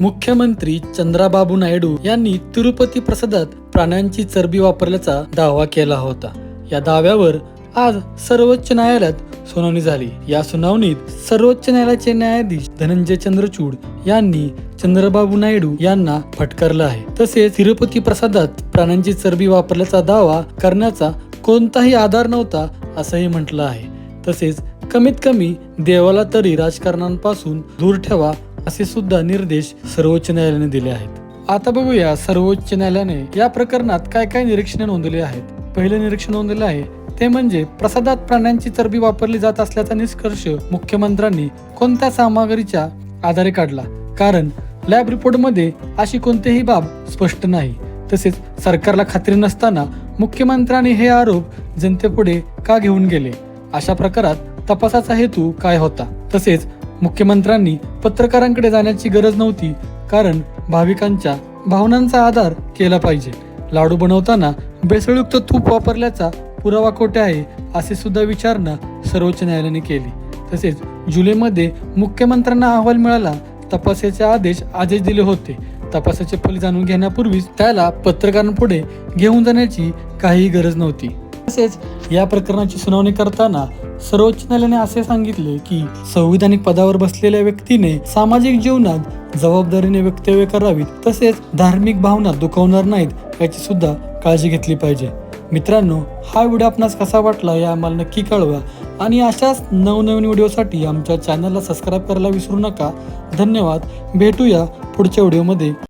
मुख्यमंत्री चंद्राबाबू नायडू यांनी तिरुपती प्रसादात प्राण्यांची चरबी वापरल्याचा दावा केला होता. या दाव्यावर आज सर्वोच्च न्यायालयात सुनावणी झाली. या सुनावणीत सर्वोच्च न्यायालयाचे न्यायाधीश धनंजय चंद्रचूड यांनी चंद्रबाबू नायडू यांना फटकारलं आहे. तसेच तिरुपती प्रसादात प्राण्यांची चरबी वापरल्याचा दावा करण्याचा कोणताही आधार नव्हता असंही म्हटलं आहे. तसेच कमीत कमी देवाला तरी राजकारणांपासून दूर ठेवा असे सुद्धा निर्देश सर्वोच्च न्यायालयाने दिले आहेत. आता बघूया सर्वोच्च न्यायालयाने या प्रकरणात काय काय निरीक्षणे नोंदवली आहेत. पहिले निरीक्षण नोंदवले आहे ते म्हणजे प्रसादात प्राण्यांची चरबी वापरली जात असल्याचा निष्कर्ष मुख्यमंत्र्यांनी कोणत्या सामग्रीच्या आधारे काढला? कारण लॅब रिपोर्टमध्ये अशी कोणतीही बाब स्पष्ट नाही. तसेच सरकारला खात्री नसताना मुख्यमंत्र्यांनी हे आरोप जनतेपुढे का घेऊन गेले? अशा प्रकारात तपासाचा हेतू काय होता? तसेच मुख्यमंत्र्यांनी पत्रकारांकडे जाण्याची गरज नव्हती कारण भाविकांच्या भावनांचा आधार केला पाहिजे. लाडू बनवताना भेसळयुक्त तूप वापरल्याचा पुरावा कोठे आहे असे सुद्धा विचारणा सर्वोच्च न्यायालयाने केली. तसेच जुलैमध्ये मुख्यमंत्र्यांना अहवाल मिळाला तपासाचे आदेश आदेश दिले होते. तपासाचे फल जाणून घेण्यापूर्वीच त्याला पत्रकारांपुढे घेऊन जाण्याची काहीही गरज नव्हती. तसेच या प्रकरणाची सुनावणी करताना सर्वोच्च न्यायालयाने असे सांगितले की संविधानिक पदावर बसलेल्या व्यक्तीने सामाजिक जीवनात जबाबदारीने वक्तव्य करावीत तसेच धार्मिक भावना दुखवणार नाहीत याची सुद्धा काळजी घेतली पाहिजे. मित्रांनो हा व्हिडिओ आपणास कसा वाटला या आम्हाला नक्की कळवा आणि अशाच नवनवीन व्हिडिओसाठी आमच्या चॅनलला सबस्क्राईब करायला विसरू नका. धन्यवाद. भेटूया पुढच्या व्हिडिओमध्ये.